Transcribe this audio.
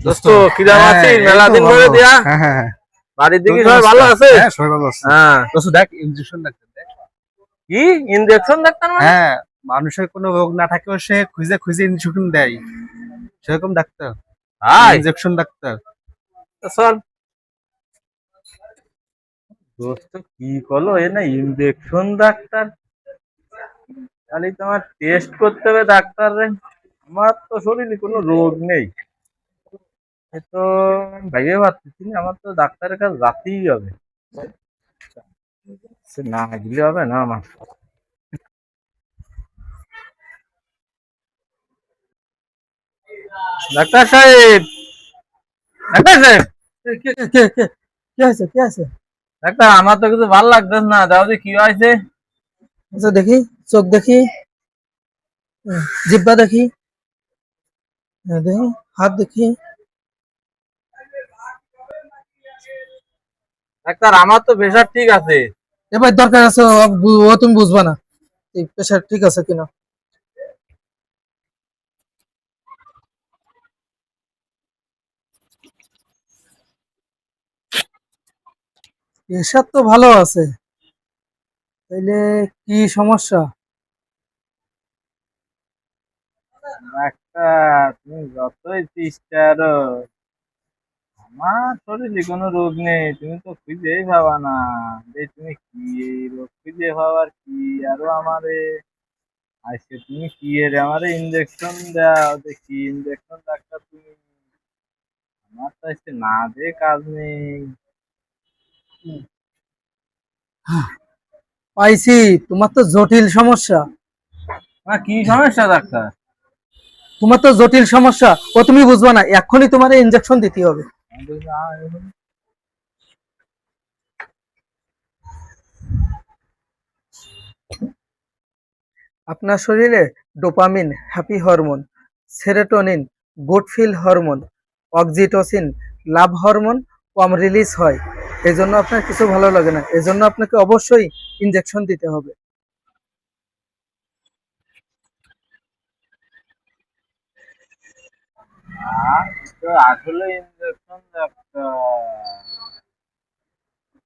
দোস্ত কিরাম আছিস মেলা দিন পরে দিয়া। হ্যাঁ হ্যাঁ হ্যাঁ। বাড়ির দিকে সবাই ভালো আছে? হ্যাঁ সবাই ভালো আছে। হ্যাঁ দোস্ত দেখ ইনজেকশন ডাক্তার দেখ। কি? ইনজেকশন ডাক্তার মানে? হ্যাঁ মানুষের কোনো রোগ না থাকলেও সে খুঁজে খুঁজে ইনজেকশন দেয়। সেরকম ডাক্তার। High injection doctor. চল দোস্ত কি করল? এ না ইনজেকশন ডাক্তার। খালি তোমার টেস্ট করতে হবে ডাক্তার রে। আমার তো শরীরে কোনো রোগ নেই। তো ভেবে না আমার তো ডাক্তারের কাছে যাতেই হবে। না গেলে হবে না আমার। ডাক্তার সাহেব! ডাক্তার সাহেব! কে আছে কি আছে? ডাক্তার আমার তো কিছু ভালো লাগতেছে না। দাও যে কি হয়েছে? আচ্ছা দেখি চোখ দেখি। জিব্বা দেখি। দেখি হাত দেখি ডাক্তার আমার তো প্রেশার ঠিক আছে। এবার দরকার আছে ও তুমি বুঝবা না। এই প্রেশার ঠিক আছে কিনা? প্রেশার তো ভালো আছে। তাইলে কি সমস্যা? তুমি যতই চেষ্টা করো আমার শরীরে কোনো রোগ নেই তুমি তো খুঁজেই পাবা না। যে তুমি কি এই রোগ খুঁজে পাবার কি? আরও আমারে আজকে তুমি কি এর আমারে ইঞ্জেকশন দাও? যে কি ইঞ্জেকশন ডাক্তার তুমি? আমার তো আজকে না দে কাজ নেই। পাইছি তোমার তো জটিল সমস্যা। না কি সমস্যা ডাক্তার? তোমার তো জটিল সমস্যা, ও তুমি বুঝবা না এখনই তোমার ইনজেকশন দিতে হবে। আপনার শরীরে dopamine, happy hormone, serotonin good feel hormone oxytocin love hormone কম রিলিজ হয়। এজন্য আপনার কিছু ভালো লাগে না। এজন্য আপনাকে অবশ্যই ইনজেকশন দিতে হবে। আসলে ইঞ্জেকশন ডাক্তার